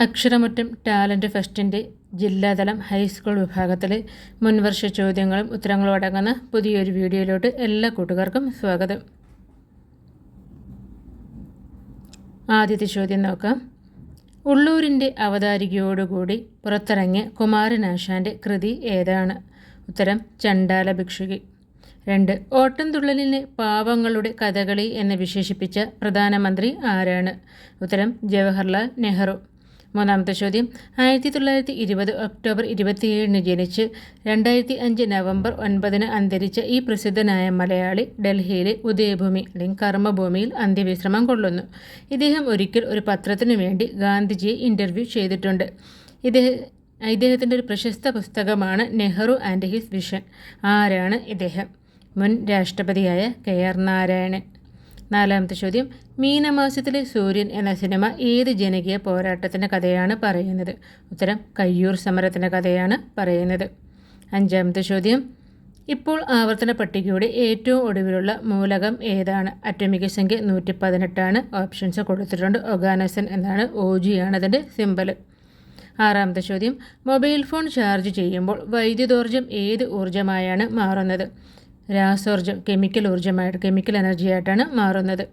അക്ഷരമുറ്റം talent ഫെസ്റ്റിന്റെ ജില്ലാതലം high school വിഭാഗത്തിലെ മുൻവർഷ ചോദ്യങ്ങളും ഉത്തരങ്ങളും അടങ്ങുന്ന പുതിയൊരു വീഡിയോയിലോട്ട് എല്ലാ കൂട്ടുകാർക്കും സ്വാഗതം. ആദ്യത്തെ ചോദ്യം നോക്കാം. ഉള്ളൂരിന്റെ അവതാരികയോടുകൂടി പുറത്തിറങ്ങിയ കുമാരനാശാന്റെ കൃതി ഏതാണ്? ഉത്തരം ചണ്ടാല ഭിക്ഷുകി. രണ്ട് ഓട്ടംതുള്ളലിനെ പാവങ്ങളുടെ കഥകളി എന്ന് വിശേഷിപ്പിച്ച പ്രധാനമന്ത്രി ആരാണ്? ഉത്തരം ജവഹർലാൽ നെഹ്റു. മൂന്നാമത്തെ ചോദ്യം. ആയിരത്തി തൊള്ളായിരത്തി ഇരുപത് ഒക്ടോബർ ഇരുപത്തിയേഴിന് ജനിച്ച് രണ്ടായിരത്തി അഞ്ച് നവംബർ ഒൻപതിന് അന്തരിച്ച ഈ പ്രസിദ്ധനായ മലയാളി ഡൽഹിയിലെ ഉദയഭൂമി അല്ലെങ്കിൽ കർമ്മഭൂമിയിൽ അന്ത്യവിശ്രമം കൊള്ളുന്നു. ഇദ്ദേഹം ഒരിക്കൽ ഒരു പത്രത്തിനു വേണ്ടി ഗാന്ധിജിയെ ഇന്റർവ്യൂ ചെയ്തിട്ടുണ്ട്. ഇദ്ദേഹം ഇദ്ദേഹത്തിന്റെ ഒരു പ്രശസ്ത പുസ്തകമാണ് നെഹ്റു ആൻഡ് ഹിസ് വിഷൻ. ആരാണ് ഇദ്ദേഹം? മുൻ രാഷ്ട്രപതിയായ കെ ആർ നാരായണൻ. നാലാമത്തെ ചോദ്യം. മീനമാസത്തിലെ സൂര്യൻ എന്ന സിനിമ ഏത് ജനകീയ പോരാട്ടത്തിന്റെ കഥയാണ് പറയുന്നത്? ഉത്തരം കയ്യൂർ സമരത്തിന്റെ കഥയാണ് പറയുന്നത്. അഞ്ചാമത്തെ ചോദ്യം. ഇപ്പോൾ ആവർത്തന പട്ടികയുടെ ഏറ്റവും ഒടുവിലുള്ള മൂലകം ഏതാണ്? അറ്റോമിക സംഖ്യ നൂറ്റി പതിനെട്ടാണ് ഓപ്ഷൻസ് കൊടുത്തിട്ടുണ്ട്. ഒഗാനസൻ എന്നാണ് ഒ ജി ആണ് അതിന്റെ സിമ്പൽ ആറാമത്തെ ചോദ്യം. മൊബൈൽ ഫോൺ ചാർജ് ചെയ്യുമ്പോൾ വൈദ്യുതോർജം ഏത് ഊർജമായാണ് മാറുന്നത്? രാസോർജം കെമിക്കൽ ഊർജമായിട്ട് കെമിക്കൽ എനർജിയായിട്ടാണ് മാറുന്നത്.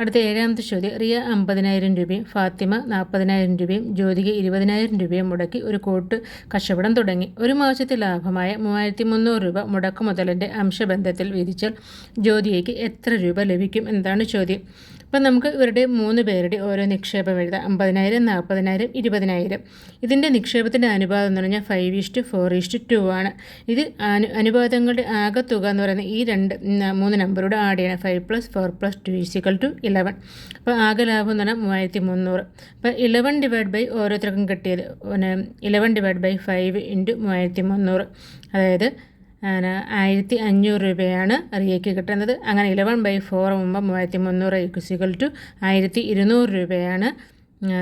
അടുത്ത ഏഴാമത്തെ ചോദ്യം റിയ അമ്പതിനായിരം രൂപയും ഫാത്തിമ നാൽപ്പതിനായിരം രൂപയും ജ്യോതിക ഇരുപതിനായിരം രൂപയും മുടക്കി ഒരു കോട്ട് കച്ചവടം തുടങ്ങി. ഒരു മാസത്തെ ലാഭമായ മൂവായിരത്തി മുന്നൂറ് രൂപ മുടക്ക് മുതലിന്റെ അംശബന്ധത്തിൽ വിധിച്ചാൽ ജ്യോതികയ്ക്ക് എത്ര രൂപ ലഭിക്കും? എന്നതാണ് ചോദ്യം? അപ്പം നമുക്ക് ഇവരുടെ മൂന്ന് പേരുടെ ഓരോ നിക്ഷേപം എഴുതാം. അമ്പതിനായിരം നാൽപ്പതിനായിരം ഇരുപതിനായിരം. ഇതിന്റെ നിക്ഷേപത്തിന്റെ അനുപാതം എന്ന് പറഞ്ഞാൽ five is to four is to two ആണ്. ഇത് അനു അനുപാതങ്ങളുടെ ആകെ തുക എന്ന് പറയുന്നത് ഈ രണ്ട് മൂന്ന് നമ്പറോട് ആഡ് ചെയ്യണം. Five plus four plus two is equal to eleven അപ്പോൾ ആകെ ലാഭം എന്ന് പറഞ്ഞാൽ മൂവായിരത്തി മുന്നൂറ് അപ്പോൾ ഇലവൻ ഡിവൈഡ് ബൈ ഓരോരുത്തർക്കും കിട്ടിയത് പിന്നെ eleven divide by five into മൂവായിരത്തി മുന്നൂറ് അതായത് ആയിരത്തി അഞ്ഞൂറ് രൂപയാണ് റിയയ്ക്ക് കിട്ടുന്നത്. അങ്ങനെ ഇലവൻ ബൈ ഫോർ ആകുമ്പോൾ മൂവായിരത്തി മുന്നൂറ് ഇക്വസിക്കൽ ടു ആയിരത്തി ഇരുന്നൂറ് രൂപയാണ്.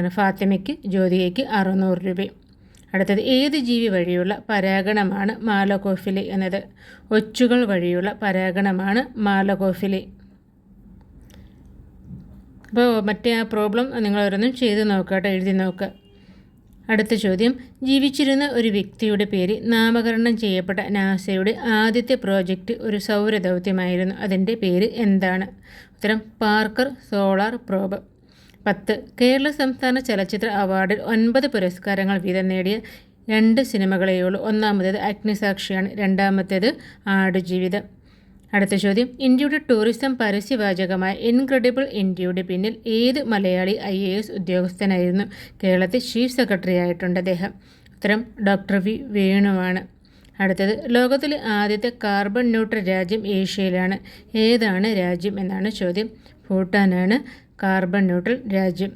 ഫാത്തിമയ്ക്ക് ജ്യോതികയ്ക്ക് അറുന്നൂറ് രൂപയും അടുത്തത് ഏത് ജീവി വഴിയുള്ള പരാഗണമാണ് മാലകോഫിലി എന്നത്? ഒച്ചുകൾ വഴിയുള്ള പരാഗണമാണ് മാലകോഫിലി. അപ്പോൾ മറ്റേ ആ പ്രോബ്ലം നിങ്ങൾ ഓരോന്നും ചെയ്ത് നോക്കുക എഴുതി നോക്കുക അടുത്ത ചോദ്യം. ജീവിച്ചിരുന്ന ഒരു വ്യക്തിയുടെ പേര് നാമകരണം ചെയ്യപ്പെട്ട നാസയുടെ ആദ്യത്തെ പ്രോജക്റ്റ് ഒരു സൗരദൗത്യമായിരുന്നു. അതിന്റെ പേര് എന്താണ്? ഉത്തരം പാർക്കർ സോളാർ പ്രോബ്. പത്ത്. കേരള സംസ്ഥാന ചലച്ചിത്ര അവാർഡിൽ ഒൻപത് പുരസ്കാരങ്ങൾ വീതം നേടിയ രണ്ട് സിനിമകളെയുള്ളൂ. ഒന്നാമത്തേത് അഗ്നിസാക്ഷിയാണ്. രണ്ടാമത്തേത് ആടുജീവിതം. അടുത്ത ചോദ്യം. ഇന്ത്യയുടെ ടൂറിസം പരസ്യവാചകമായ ഇൻക്രെഡിബിൾ ഇന്ത്യയുടെ പിന്നിൽ ഏത് മലയാളി ഐ എ എസ് ഉദ്യോഗസ്ഥനായിരുന്നു? കേരളത്തിൽ ചീഫ് സെക്രട്ടറി ആയിട്ടുണ്ട് അദ്ദേഹം. ഉത്തരം ഡോക്ടർ വി വേണുവാണ്. അടുത്തത് ലോകത്തിലെ ആദ്യത്തെ കാർബൺ ന്യൂട്രൽ രാജ്യം ഏഷ്യയിലാണ്. ഏതാണ് രാജ്യം എന്നാണ് ചോദ്യം. ഭൂട്ടാനാണ് കാർബൺ ന്യൂട്രൽ രാജ്യം.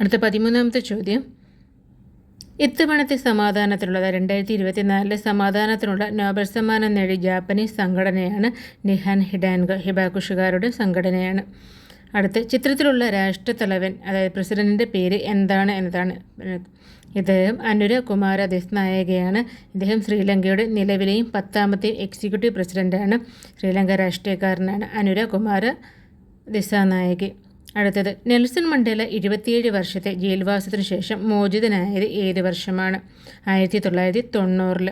അടുത്ത പതിമൂന്നാമത്തെ ചോദ്യം. ഇത്തവണത്തെ സമാധാനത്തിനുള്ള രണ്ടായിരത്തി ഇരുപത്തിനാലിലെ സമാധാനത്തിനുള്ള നോബൽ സമ്മാനം നേടിയ ജാപ്പനീസ് സംഘടനയാണ് നിഹാൻ ഹിഡാൻഗ ഹിബാകുഷുകാരുടെ സംഘടനയാണ്. അടുത്ത് ചിത്രത്തിലുള്ള രാഷ്ട്രത്തലവൻ അതായത് പ്രസിഡന്റിന്റെ പേര് എന്താണ് എന്നതാണ്. ഇദ്ദേഹം അനുര കുമാര ദിസ്നായകയാണ്. ഇദ്ദേഹം ശ്രീലങ്കയുടെ നിലവിലെയും പത്താമത്തെയും എക്സിക്യൂട്ടീവ് പ്രസിഡന്റാണ്. ശ്രീലങ്ക രാഷ്ട്രീയക്കാരനാണ് അനുര കുമാര ദിസാനായകി അടുത്തത് നെൽസൺ മണ്ടേല ഇരുപത്തിയേഴ് വർഷത്തെ ജയിൽവാസത്തിനു ശേഷം മോചിതനായത് ഏത് വർഷമാണ്? ആയിരത്തി തൊള്ളായിരത്തി തൊണ്ണൂറിൽ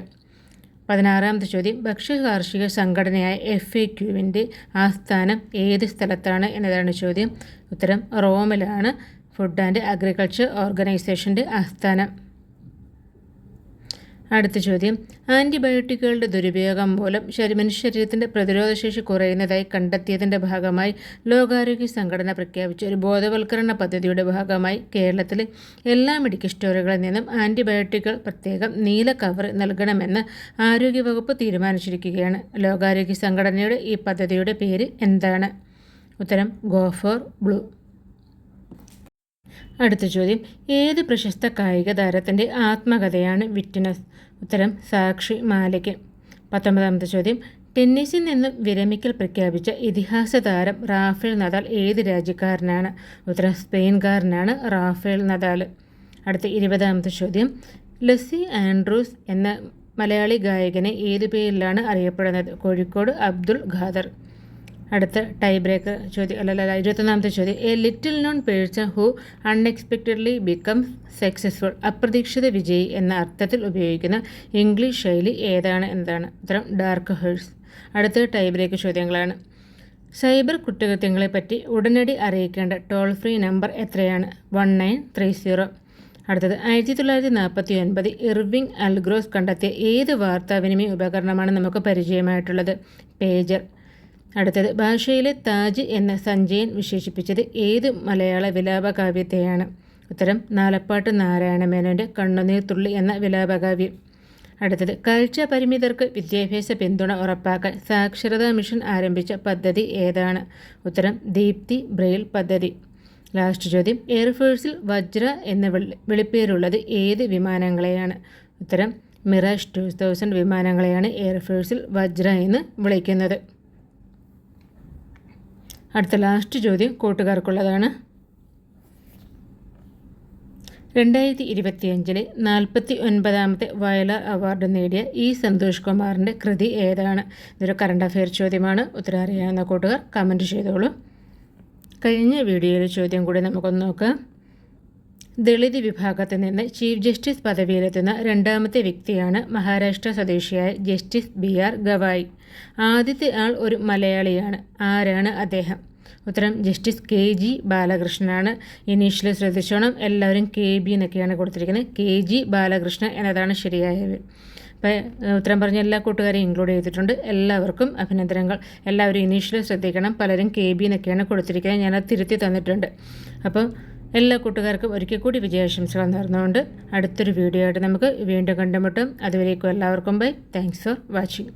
പതിനാറാമത്തെ ചോദ്യം ഭക്ഷ്യ കാർഷിക സംഘടനയായ എഫ് എ ക്യുവിന്റെ ആസ്ഥാനം ഏത് സ്ഥലത്താണ് എന്നതാണ് ചോദ്യം. ഉത്തരം റോമിലാണ് ഫുഡ് ആൻഡ് അഗ്രികൾച്ചർ ഓർഗനൈസേഷന്റെ ആസ്ഥാനം. അടുത്ത ചോദ്യം. ആന്റിബയോട്ടിക്കുകളുടെ ദുരുപയോഗം മൂലം മനുഷ്യ ശരീരത്തിന്റെ പ്രതിരോധശേഷി കുറയുന്നതായി കണ്ടെത്തിയതിന്റെ ഭാഗമായി ലോകാരോഗ്യ സംഘടന പ്രഖ്യാപിച്ച ഒരു ബോധവൽക്കരണ പദ്ധതിയുടെ ഭാഗമായി കേരളത്തിലെ എല്ലാ മെഡിക്കൽ സ്റ്റോറുകളിൽ നിന്നും ആന്റിബയോട്ടിക്കുകൾ പ്രത്യേകം നീല കവർ നൽകണമെന്ന് ആരോഗ്യവകുപ്പ് തീരുമാനിച്ചിരിക്കുകയാണ്. ലോകാരോഗ്യ സംഘടനയുടെ ഈ പദ്ധതിയുടെ പേര് എന്താണ്? ഉത്തരം ഗോഫോർ ബ്ലൂ. അടുത്ത ചോദ്യം. ഏത് പ്രശസ്ത കായിക താരത്തിന്റെ ആത്മകഥയാണ് വിറ്റ്നസ്? ഉത്തരം സാക്ഷി മാലിക്. പത്തൊമ്പതാമത്തെ ചോദ്യം. ടെന്നീസിൽ നിന്നും വിരമിക്കൽ പ്രഖ്യാപിച്ച ഇതിഹാസ താരം റാഫേൽ നദാൽ ഏത് രാജ്യക്കാരനാണ്? ഉത്തരം സ്പെയിൻകാരനാണ് റാഫേൽ നദാൽ. അടുത്ത ഇരുപതാമത്തെ ചോദ്യം. ലസ്സി ആൻഡ്രൂസ് എന്ന മലയാളി ഗായകനെ ഏതു പേരിലാണ് അറിയപ്പെടുന്നത്? കോഴിക്കോട് അബ്ദുൾ ഖാദർ. അടുത്ത ടൈ ബ്രേക്ക് ചോദ്യം അല്ലല്ല ഇരുപത്തൊന്നാമത്തെ ചോദ്യം. A little known person who unexpectedly become successful അപ്രതീക്ഷിത വിജയി എന്ന അർത്ഥത്തിൽ ഉപയോഗിക്കുന്ന ഇംഗ്ലീഷ് ശൈലി ഏതാണ് എന്താണ് ഉത്തരം ഡാർക്ക് ഹേഴ്സ് അടുത്ത ടൈ ബ്രേക്ക് ചോദ്യങ്ങളാണ്. സൈബർ കുറ്റകൃത്യങ്ങളെപ്പറ്റി ഉടനടി അറിയിക്കേണ്ട ടോൾ ഫ്രീ നമ്പർ എത്രയാണ്? വൺ നയൻ ത്രീ സീറോ അടുത്തത് ആയിരത്തി തൊള്ളായിരത്തി നാൽപ്പത്തി ഒൻപത് ഇർവിംഗ് അൽഗ്രോസ് കണ്ടെത്തിയ ഏത് വാർത്താവിനിമയ ഉപകരണമാണ് നമുക്ക് പരിചയമായിട്ടുള്ളത്? പേജർ. അടുത്തത് ഭാഷയിലെ താജ് എന്ന സഞ്ജയൻ വിശേഷിപ്പിച്ചത് ഏത് മലയാള വിലാപകാവ്യത്തെയാണ്? ഉത്തരം നാലപ്പാട്ട് നാരായണ മേനോന്റെ കണ്ണുനീർ തുള്ളി എന്ന വിലാപകാവ്യം. അടുത്തത് കാഴ്ച പരിമിതർക്ക് വിദ്യാഭ്യാസ പിന്തുണ ഉറപ്പാക്കാൻ സാക്ഷരതാ മിഷൻ ആരംഭിച്ച പദ്ധതി ഏതാണ്? ഉത്തരം ദീപ്തി ബ്രെയിൽ പദ്ധതി. ലാസ്റ്റ് ചോദ്യം എയർഫോഴ്സിൽ വജ്ര എന്ന വിളിപ്പേരുള്ളത് ഏത് വിമാനങ്ങളെയാണ്? ഉത്തരം മിറാഷ് ടു തൗസൻഡ് വിമാനങ്ങളെയാണ് എയർഫോഴ്സിൽ വജ്ര എന്ന് വിളിക്കുന്നത്. അടുത്ത ലാസ്റ്റ് ചോദ്യം കൂട്ടുകാർക്കുള്ളതാണ്. രണ്ടായിരത്തി ഇരുപത്തിയഞ്ചിലെ നാൽപ്പത്തി ഒൻപതാമത്തെ വയലാർ അവാർഡ് നേടിയ ഇ. സന്തോഷ് കുമാറിന്റെ കൃതി ഏതാണ്? ഇതൊരു കറണ്ട് അഫെയർ ചോദ്യമാണ്. ഉത്തരം അറിയാവുന്ന കൂട്ടുകാർ കമന്റ് ചെയ്തോളൂ. കഴിഞ്ഞ വീഡിയോയിലെ ചോദ്യം കൂടി നമുക്കൊന്ന് നോക്കാം. ദളിത് വിഭാഗത്തിൽ നിന്ന് ചീഫ് ജസ്റ്റിസ് പദവിയിലെത്തുന്ന രണ്ടാമത്തെ വ്യക്തിയാണ് മഹാരാഷ്ട്ര സ്വദേശിയായ ജസ്റ്റിസ് ബി ആർ ഗവായി. ആദ്യത്തെ ആൾ ഒരു മലയാളിയാണ്. ആരാണ് അദ്ദേഹം? ഉത്തരം ജസ്റ്റിസ് കെ ജി ബാലകൃഷ്ണനാണ്. ഇനീഷ്യൽ ശ്രദ്ധിച്ചോണം എല്ലാവരും കെ ബി എന്നൊക്കെയാണ് കൊടുത്തിരിക്കുന്നത്. കെ ജി ബാലകൃഷ്ണൻ എന്നതാണ് ശരിയായത്. അപ്പം ഉത്തരം പറഞ്ഞ എല്ലാ കൂട്ടുകാരെയും ഇൻക്ലൂഡ് ചെയ്തിട്ടുണ്ട്. എല്ലാവർക്കും അഭിനന്ദനങ്ങൾ. എല്ലാവരും ഇനീഷ്യൽ ശ്രദ്ധിക്കണം. പലരും കെ ബി എന്നൊക്കെയാണ് കൊടുത്തിരിക്കുന്നത്. ഞാനത് തിരുത്തി തന്നിട്ടുണ്ട്. അപ്പോൾ എല്ലാ കൂട്ടുകാർക്കും ഒരിക്കൽ കൂടി വിജയാശംസകൾ നേർന്നുകൊണ്ട് അടുത്തൊരു വീഡിയോ ആയിട്ട് നമുക്ക് വീണ്ടും കണ്ടുമുട്ടും. അതുവരേക്കും എല്ലാവർക്കും ബൈ. Thanks for watching